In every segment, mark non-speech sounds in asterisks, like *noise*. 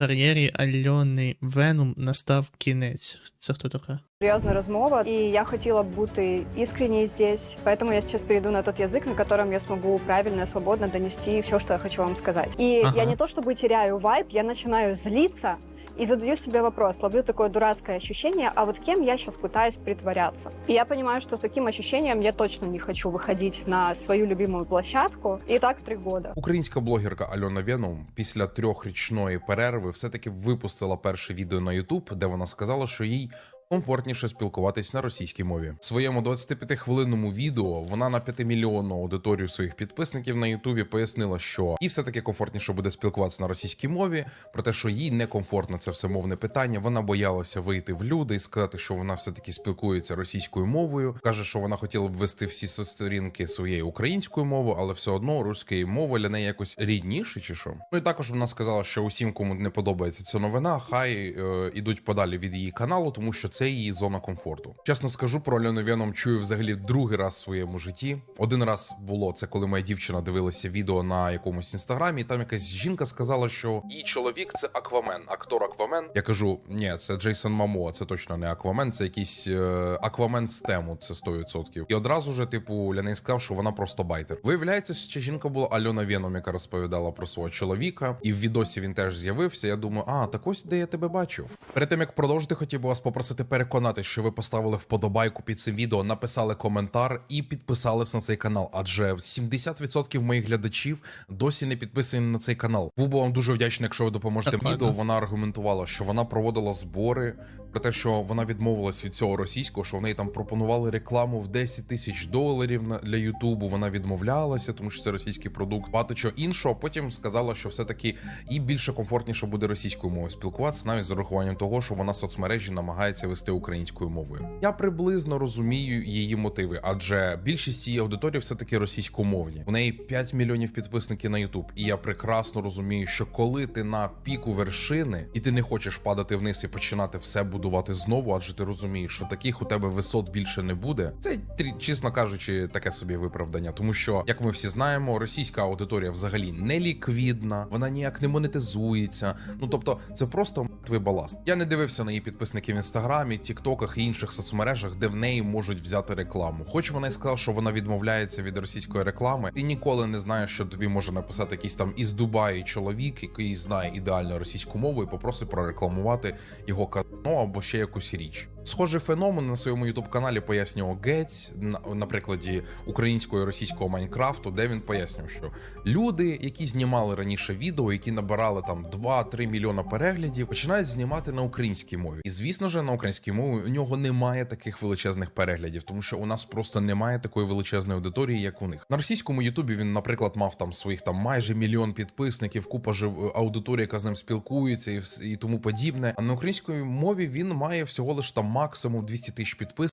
кар'єрі Альони Веном настав кінець. Це хто така? серьезная розмова, и я хотела бы быть искренней здесь, поэтому я сейчас перейду на тот язык, на котором я смогу правильно и свободно донести все, что я хочу вам сказать. И Ага. я не то чтобы теряю вайб, я начинаю злиться и задаю себе вопрос, ловлю такое дурацкое ощущение, а вот кем я сейчас пытаюсь притворяться? И я понимаю, что с таким ощущением я точно не хочу выходить на свою любимую площадку, и так три года. Українська блогерка Альона Веном після трьохрічної перерви все-таки випустила перше відео на YouTube, де вона сказала, що їй. Комфортніше спілкуватись на російській мові. В своєму 25-хвилинному відео вона на 5-мільйонну аудиторію своїх підписників на Ютубі пояснила, що їй все таки комфортніше буде спілкуватися на російській мові, про те, що їй некомфортно це все мовне питання. Вона боялася вийти в люди і сказати, що вона все таки спілкується російською мовою. каже, що вона хотіла б вести всі сторінки своєю українською мовою, але все одно руської мови для неї якось рідніше, чи що. Ну і також вона сказала, що усім, кому не подобається ця новина, хай е, ідуть подалі від її каналу, тому що це її зона комфорту. Чесно скажу, про Альону Веном чую взагалі другий раз в своєму житті. Один раз було це, коли моя дівчина дивилася відео на якомусь інстаграмі. і Там якась жінка сказала, що її чоловік це Аквамен, актор Аквамен. Я кажу: ні, це Джейсон Мамо, це точно не Аквамен, це якийсь е, Аквамен з тему, це 100%. І одразу же, типу, для неї сказав, що вона просто байтер. Виявляється, що жінка була Альона Веном, яка розповідала про свого чоловіка, і в відосі він теж з'явився. Я думаю, а так ось де я тебе бачив. Перед тим як продовжити, хотів би вас попросити переконати, що ви поставили вподобайку під цим відео, написали коментар і підписались на цей канал. Адже 70% моїх глядачів досі не підписані на цей канал. Був би вам дуже вдячний, якщо ви допоможете Так, відео. Вона аргументувала, що вона проводила збори про те, що вона відмовилась від цього російського, що в неї там пропонували рекламу в 10 тисяч доларів на- для Ютубу. Вона відмовлялася, тому що це російський продукт. Багато чого іншого. Потім сказала, що все-таки їй більше комфортніше буде російською мовою спілкуватися, навіть з урахуванням того, що вона соцмережі намагається вести українською мовою. Я приблизно розумію її мотиви, адже більшість її аудиторії все-таки російськомовні. У неї 5 мільйонів підписників на Ютуб, і я прекрасно розумію, що коли ти на піку вершини і ти не хочеш падати вниз і починати все будувати знову, адже ти розумієш, що таких у тебе висот більше не буде. Це чесно кажучи, таке собі виправдання, тому що, як ми всі знаємо, російська аудиторія взагалі не ліквідна, вона ніяк не монетизується. Ну тобто, це просто мертвий баласт. Я не дивився на її підписників в інстаграмі, тіктоках і інших соцмережах, де в неї можуть взяти рекламу. Хоч вона й сказала, що вона відмовляється від російської реклами, ти ніколи не знаєш, що тобі може написати якийсь там із Дубаї чоловік, який знає ідеально російську мову і попросить прорекламувати його казно або ще якусь річ. Схожий феномен на своєму ютуб каналі пояснював Гець на, на прикладі українського і російського Майнкрафту, де він пояснював, що люди, які знімали раніше відео, які набирали там 2-3 мільйона переглядів, починають знімати на українській мові. І звісно ж, на українській мові у нього немає таких величезних переглядів, тому що у нас просто немає такої величезної аудиторії, як у них. На російському Ютубі він, наприклад, мав там своїх там майже мільйон підписників, купа жив аудиторії, яка з ним спілкується, і, і тому подібне. А на українській мові він має всього лиш там максимум 200 тисяч підписників.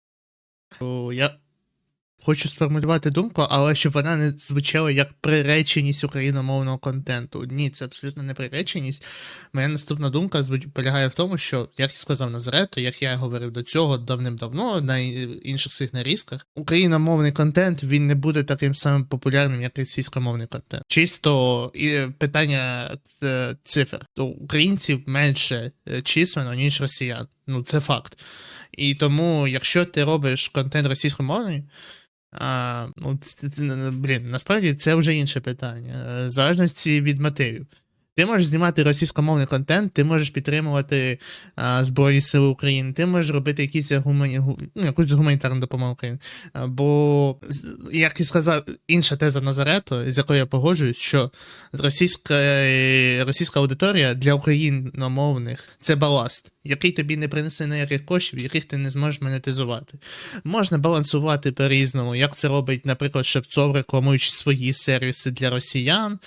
Я хочу сформулювати думку, але щоб вона не звучала як приреченість україномовного контенту. Ні, це абсолютно не приреченість. Моя наступна думка полягає в тому, що, як і сказав Назарет, як я говорив до цього давним-давно на інших своїх нарізках, україномовний контент він не буде таким самим популярним, як російськомовний контент. Чисто і питання е, цифр. Українців менше е, численно, ніж росіян. Ну, це факт. І тому, якщо ти робиш контент російськомовний, а, ну, блін, насправді це вже інше питання. Е, В залежності від мотивів. Ти можеш знімати російськомовний контент, ти можеш підтримувати а, Збройні Сили України, ти можеш робити якісь гумані, гу- ну, якусь гуманітарну допомогу Україні. А, Бо, як і сказав, інша теза Назарету, з якою я погоджуюсь, що російська, е, російська аудиторія для україномовних це баласт, який тобі не принесе ніяких коштів, яких ти не зможеш монетизувати. Можна балансувати по-різному, як це робить, наприклад, Шевцов, рекламуючи свої сервіси для росіян.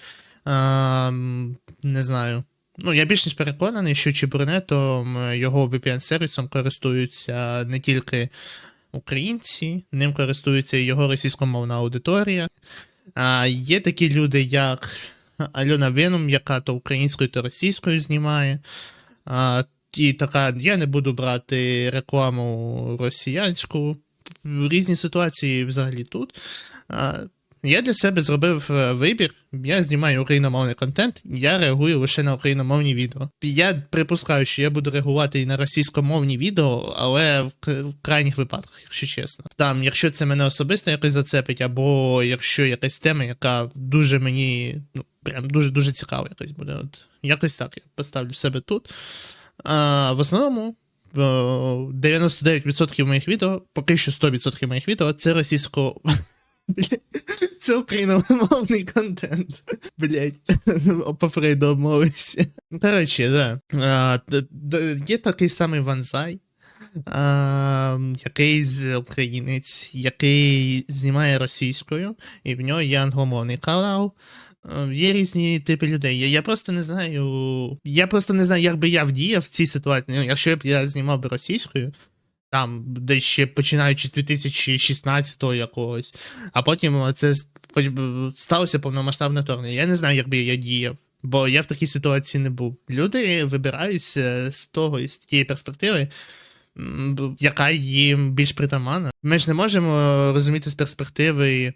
М, не знаю. Ну, я більш ніж переконаний, що Чебурнетом його VPN-сервісом користуються не тільки українці, ним користується і його російськомовна аудиторія. А є такі люди, як Альона Веном, яка то українською, то російською знімає. А, і така, я не буду брати рекламу росіянську. Різні ситуації взагалі тут. А, Я для себе зробив е, вибір. Я знімаю україномовний контент, я реагую лише на україномовні відео. Я припускаю, що я буду реагувати і на російськомовні відео, але в, в крайніх випадках, якщо чесно. Там, якщо це мене особисто якось зацепить, або якщо якась тема, яка дуже мені, ну, прям дуже дуже цікава якась буде. От якось так я поставлю себе тут. А, в основному. е, 99% моїх відео, поки що 100% моїх відео це російсько. *laughs* Це україномовний *laughs* контент. Блять, *laughs* по Фрейду обмовився. Коротше, да. А, д- д- Є такий самий Ванзай, а, який з українець, який знімає російською, і в нього є англомовний канал. Є різні типи людей. Я, я просто не знаю. Я просто не знаю, як би я вдіяв в цій ситуації. Ну, якщо б я знімав би російською, там, десь ще починаючи з 2016-го якогось, а потім це сталося повномасштабне вторгнення. Я не знаю, як би я діяв. Бо я в такій ситуації не був. Люди вибираються з того з тієї перспективи, яка їм більш притаманна. Ми ж не можемо розуміти з перспективи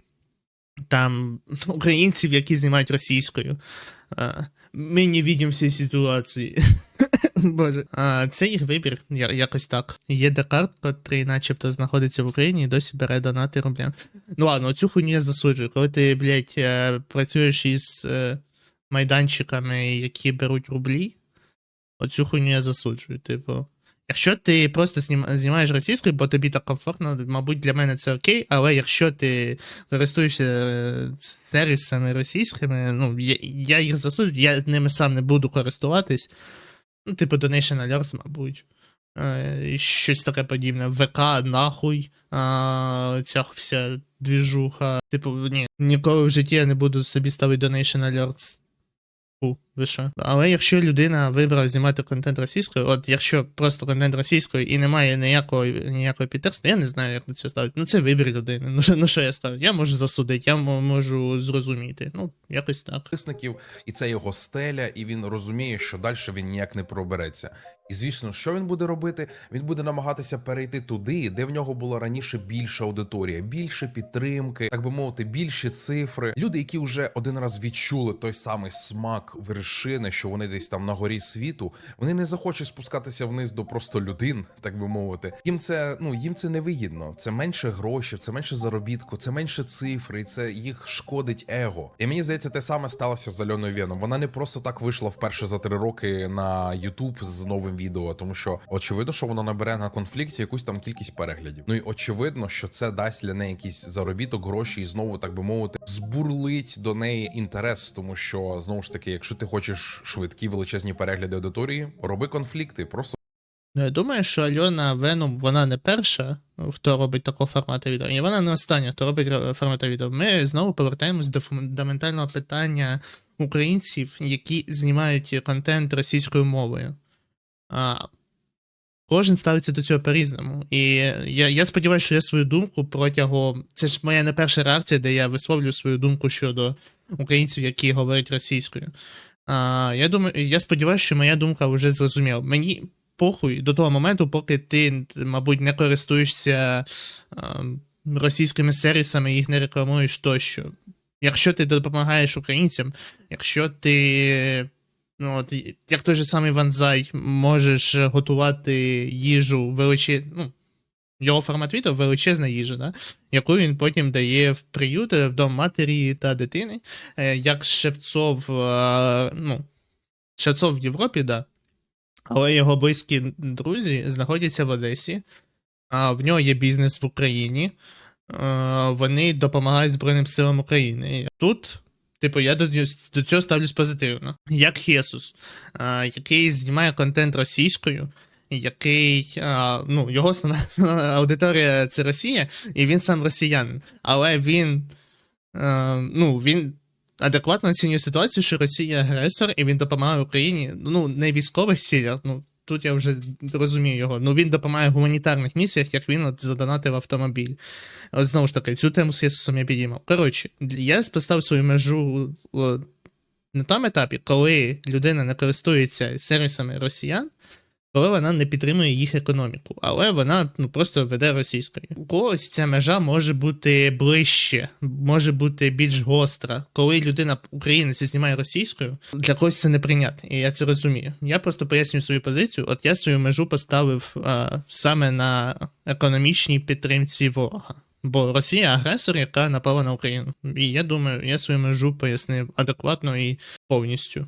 там українців, які знімають російською. Ми не бачимо всі ситуації. *laughs* Боже. А, це їх вибір, я- якось так. Є Декарт, котрий начебто знаходиться в Україні і досі бере донати рубля. Ну ладно, цю хуйню я засуджую. Коли ти, блядь, е, працюєш із е, майданчиками, які беруть рублі, оцю хуйню я засуджую. Типу. Якщо ти просто знімаєш російською, бо тобі так комфортно, мабуть, для мене це окей, але якщо ти користуєшся е, сервісами російськими, ну, я, я їх засуджую, я ними сам не буду користуватись. Ну, типу Donation Alerts, мабуть. Е, щось таке подібне. ВК, нахуй. А, ця вся двіжуха. Типу, ні, ніколи в житті я не буду собі ставити Donation Alerts. Ви? Але якщо людина вибрала знімати контент російською, от якщо просто контент російською і немає ніякої, ніякої підтексту, я не знаю, як до цього ставити. Ну, це вибір людини. Ну, ну що я ставлю? Я можу засудити, я можу зрозуміти. Ну, якось так. підписників, і це його стеля, і він розуміє, що далі він ніяк не пробереться. І звісно, що він буде робити? Він буде намагатися перейти туди, де в нього була раніше більша аудиторія, більше підтримки, так би мовити, більші цифри. Люди, які вже один раз відчули той самий смак вершини, що вони десь там на горі світу, вони не захочуть спускатися вниз до просто людин, *laughs* так би мовити. Їм це ну їм це не вигідно. Це менше грошей, це менше заробітку, це менше цифри, це їх шкодить его. І мені здається, те саме сталося з Альоною Веном. Вона не просто так вийшла вперше за три роки на YouTube з новим відео, тому що очевидно, що вона набере на конфлікті якусь там кількість переглядів. Ну і очевидно, що це дасть для неї якийсь заробіток, гроші, і знову так би мовити, збурлить до неї інтерес, тому що знову ж таки, якщо ти хочеш швидкі величезні перегляди аудиторії, роби конфлікти, просто. Ну, я думаю, що Альона Веном, вона не перша, хто робить такого формату відео, і вона не остання, хто робить формату відео. Ми знову повертаємось до фундаментального питання українців, які знімають контент російською мовою. А, кожен ставиться до цього по-різному. І я, я сподіваюся, що я свою думку протягом. Це ж моя не перша реакція, де я висловлюю свою думку щодо українців, які говорять російською. А, я думаю, я сподіваюся, що моя думка вже зрозуміла. Мені похуй до того моменту, поки ти, мабуть, не користуєшся а, російськими сервісами, їх не рекламуєш тощо. Якщо ти допомагаєш українцям, якщо ти. Ну, от, як той же самий Ванзай, можеш готувати їжу величезну. Ну, його формат відео величезна їжа, да? яку він потім дає в приют е, в дом матері та дитини. Е, Як Шевцов, е, ну, Шевцов в Європі, да. Але його близькі друзі знаходяться в Одесі. А в нього є бізнес в Україні. Вони допомагають Збройним силам України. Тут, типу, я до, до цього ставлюсь позитивно. Як Хесус, який знімає контент російською, який, ну, його основна *laughs* аудиторія це Росія, і він сам росіянин. Але він, ну, він адекватно оцінює ситуацію, що Росія агресор, і він допомагає Україні. Ну, не військових цілях, ну тут я вже розумію його. Ну він допомагає в гуманітарних місіях, як він от задонатив автомобіль. От знову ж таки, цю тему з я підіймав. Коротше, я поставив свою межу о, на тому етапі, коли людина не користується сервісами росіян. Коли вона не підтримує їх економіку, але вона ну просто веде російською. У когось ця межа може бути ближче, може бути більш гостра. Коли людина українець знімає російською, для когось це неприйнятно, і я це розумію. Я просто пояснюю свою позицію. От я свою межу поставив а, саме на економічній підтримці ворога. Бо Росія агресор, яка напала на Україну. І я думаю, я свою межу пояснив адекватно і повністю.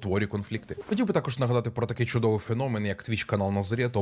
Творі конфлікти. Хотів би також нагадати про такий чудовий феномен, як Twitch канал Назарета.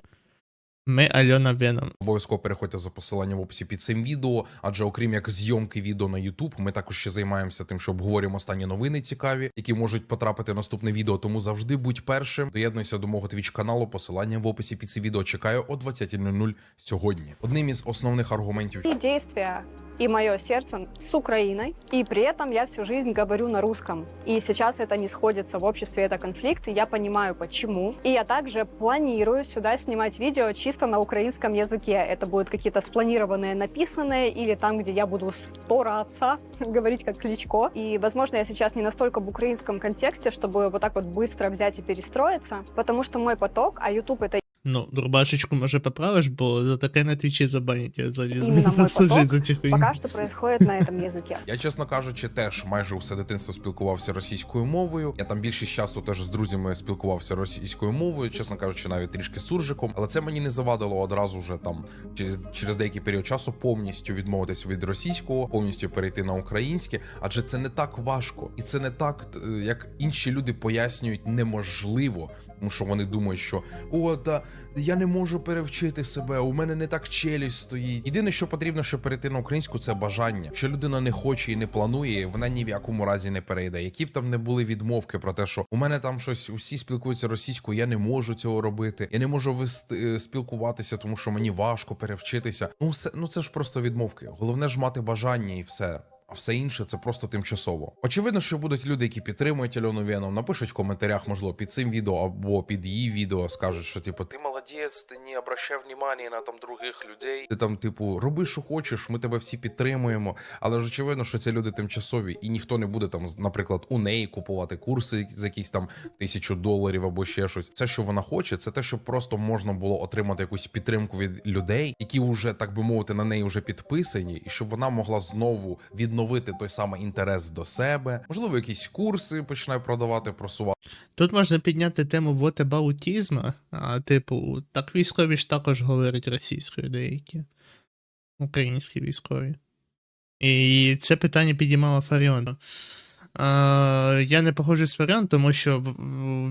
Ми Альона Веном. Обов'язково переходьте за посиланням в описі під цим відео, адже окрім як зйомки відео на YouTube, ми також ще займаємося тим, що обговорюємо останні новини цікаві, які можуть потрапити в наступне відео. Тому завжди будь першим. Доєднуйся до мого Twitch каналу. Посилання в описі під це відео чекаю о 20.00 сьогодні. Одним із основних аргументів И действия и мое сердце с Украиной, и при этом я всю жизнь говорю на русском. И сейчас это не сходится в обществе, это конфликт, и я понимаю почему. И я также планирую сюда снимать видео чисто на украинском языке. Это будут какие-то спланированные, написанные, или там, где я буду стараться *laughs* говорить как Кличко. И, возможно, я сейчас не настолько в украинском контексте, чтобы вот так вот быстро взять и перестроиться, потому что мой поток, а YouTube это Ну, рубашечку може поправиш, бо за таке на твічі забанять я мой заслужить за ці хуйні. пока что происходит на этом языке. Я, чесно кажучи, теж майже усе дитинство спілкувався російською мовою. Я там більшість часу теж з друзями спілкувався російською мовою, чесно кажучи, навіть трішки суржиком. Але це мені не завадило одразу вже там через, через деякий період часу повністю відмовитися від російського, повністю перейти на українське. Адже це не так важко, і це не так, е, як інші люди пояснюють, неможливо. Тому що вони думають, що о, та я не можу перевчити себе, у мене не так челюсть стоїть. Єдине, що потрібно, щоб перейти на українську, це бажання. Якщо людина не хоче і не планує, вона ні в якому разі не перейде. Які б там не були відмовки про те, що у мене там щось усі спілкуються російською, я не можу цього робити, я не можу вести е, спілкуватися, тому що мені важко перевчитися. Ну, все, ну це ж просто відмовки. Головне ж мати бажання і все. А все інше це просто тимчасово. Очевидно, що будуть люди, які підтримують Альону Веном, напишуть в коментарях, можливо, під цим відео або під її відео, скажуть, що типу ти молодець, ти не обращай внимання на там других людей. Ти там, типу, роби, що хочеш, ми тебе всі підтримуємо. Але ж очевидно, що це люди тимчасові, і ніхто не буде там, наприклад, у неї купувати курси за якісь там тисячу доларів або ще щось. Це, що вона хоче, це те, щоб просто можна було отримати якусь підтримку від людей, які вже так би мовити на неї вже підписані, і щоб вона могла знову відновити той самий інтерес до себе. Можливо, якісь курси починає продавати, просувати. Тут можна підняти тему вотебаутізму, а типу, так військові ж також говорять російською деякі. Українські військові. І це питання підіймала Фаріон. А, я не погоджуюсь з Фаріон, тому що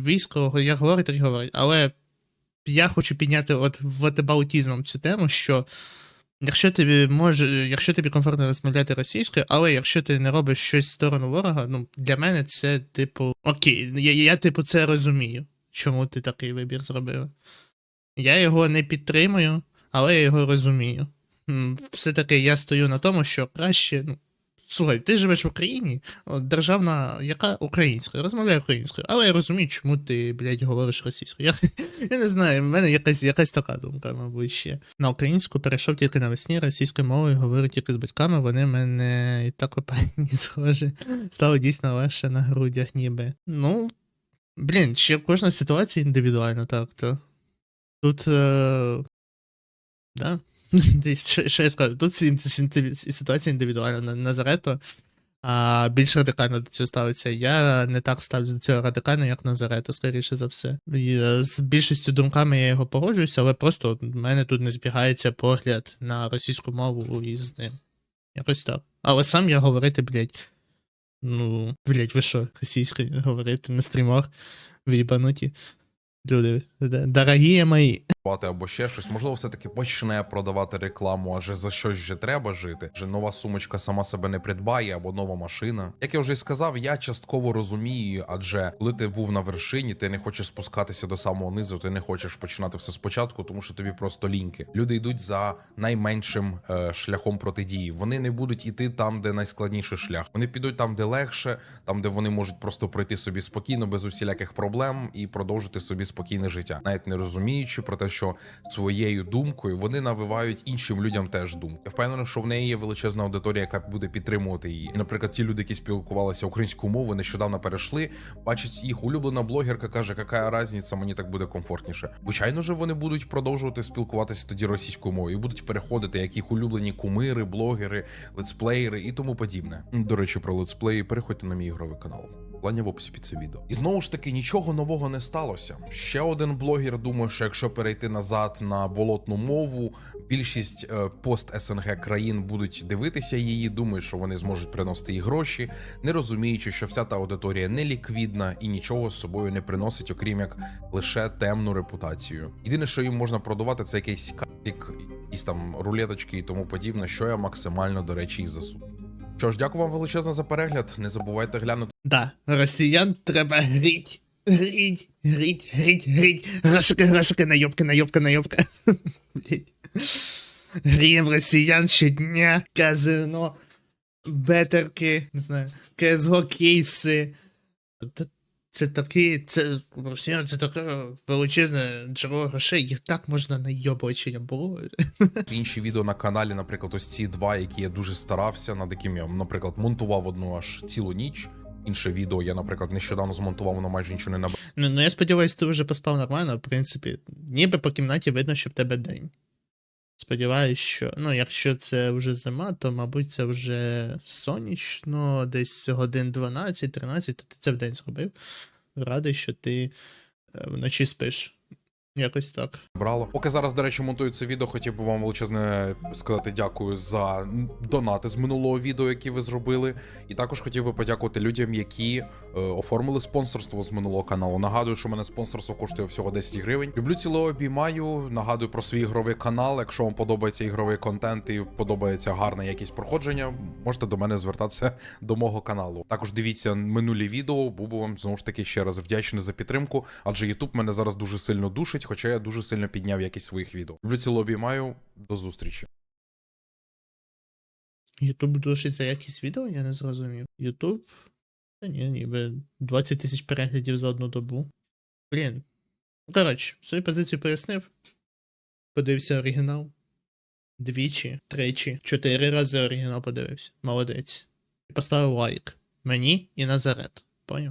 військо, як говорить, так і говорить. Але я хочу підняти от вотебаутізмом цю тему, що якщо тобі може, якщо тобі комфортно розмовляти російською, але якщо ти не робиш щось в сторону ворога, ну для мене це, типу, окей, я, я типу, це розумію, чому ти такий вибір зробив. Я його не підтримую, але я його розумію. Все-таки я стою на тому, що краще. Ну, слухай, ти живеш в Україні, державна, яка українська, розмовляє українською, але я розумію, чому ти, блядь, говориш російською. Я, *laughs* я не знаю, в мене якась, якась така думка, мабуть, ще. На українську перейшов тільки навесні, російською мовою говорю тільки з батьками, вони мене і так опані *laughs* схожі. Стало дійсно легше на грудях, ніби. Ну, блін, ще кожна ситуація індивідуальна, так, то. Тут. Е... Да. *laughs* Що, я скажу? Тут ситуація індивідуальна. Назарето а, більш радикально до цього ставиться. Я не так ставлюсь до цього радикально, як Назарето, скоріше за все. І, е, з більшістю думками я його погоджуюся, але просто в мене тут не збігається погляд на російську мову із ним. Якось так. Але сам я говорити, блядь. Ну, блядь, ви що, російською говорити на стрімах в'їбануті. Люди, д- дорогі мої. Або ще щось, можливо, все-таки почне продавати рекламу, адже за щось же треба жити. Вже нова сумочка сама себе не придбає, або нова машина. Як я вже й сказав, я частково розумію, адже коли ти був на вершині, ти не хочеш спускатися до самого низу, ти не хочеш починати все спочатку, тому що тобі просто ліньки. Люди йдуть за найменшим е, шляхом протидії. Вони не будуть іти там, де найскладніший шлях. Вони підуть там, де легше, там, де вони можуть просто пройти собі спокійно, без усіляких проблем і продовжити собі спокійне життя, навіть не розуміючи про те, що своєю думкою вони навивають іншим людям теж думку. Я впевнений, що в неї є величезна аудиторія, яка буде підтримувати її. І, наприклад, ті люди, які спілкувалися українською мовою, нещодавно перейшли, бачать їх улюблена блогерка, каже, яка різниця, мені так буде комфортніше. Звичайно ж, вони будуть продовжувати спілкуватися тоді російською мовою і будуть переходити, як їх улюблені кумири, блогери, летсплеєри і тому подібне. До речі, про летсплеї переходьте на мій ігровий канал. Плані в описі це відео. І знову ж таки нічого нового не сталося. Ще один блогер думає, що якщо перейти назад на болотну мову, більшість е, пост СНГ країн будуть дивитися її, думають, що вони зможуть приносити їй гроші, не розуміючи, що вся та аудиторія не ліквідна і нічого з собою не приносить, окрім як лише темну репутацію. Єдине, що їм можна продавати, це якийсь катік, якісь там рулеточки і тому подібне, що я максимально до речі і засуджую. Що ж, дякую вам величезно за перегляд. Не забувайте глянути. Да, росіян треба гріть. Гріть, гріть, гріть, гріть. Грошики, грошики, найобки, найобка, найобка. Грієм росіян щодня, казино, бетерки, не знаю, КСГО кейси. Це такі, це це таке величезне джерело грошей, їх так можна найобувати, було. інші відео на каналі, наприклад, ось ці два, які я дуже старався, над яким я, наприклад, монтував одну аж цілу ніч. Інше відео я, наприклад, нещодавно змонтував, воно майже нічого не набрало. Ну, ну я сподіваюся, ти вже поспав нормально, в принципі. Ніби по кімнаті видно, що в тебе день. Сподіваюсь, що. Ну, якщо це вже зима, то, мабуть, це вже сонячно, десь годин 12-13, то ти це в день зробив. Радий, що ти е, вночі спиш. Якось так. Брало. Поки зараз, до речі, монтую це відео, хотів би вам величезне сказати дякую за донати з минулого відео, які ви зробили. І також хотів би подякувати людям, які е, оформили спонсорство з минулого каналу. Нагадую, що мене спонсорство коштує всього 10 гривень. Люблю ціло обіймаю. Нагадую про свій ігровий канал. Якщо вам подобається ігровий контент і подобається гарна якість проходження, можете до мене звертатися до мого каналу. Також дивіться минулі відео. Був би вам знову ж таки ще раз вдячний за підтримку, адже YouTube мене зараз дуже сильно душить, хоча я дуже сильно підняв якість своїх відео. Люблю ціло обіймаю. До зустрічі. Ютуб душить за якість відео, я не зрозумів. Ютуб. Та ні, ніби 20 тисяч переглядів за одну добу. Блін. Ну, коротше, свою позицію пояснив. Подивився оригінал. Двічі, тричі, чотири рази оригінал подивився. Молодець. І поставив лайк. Мені і Назарет. Поняв?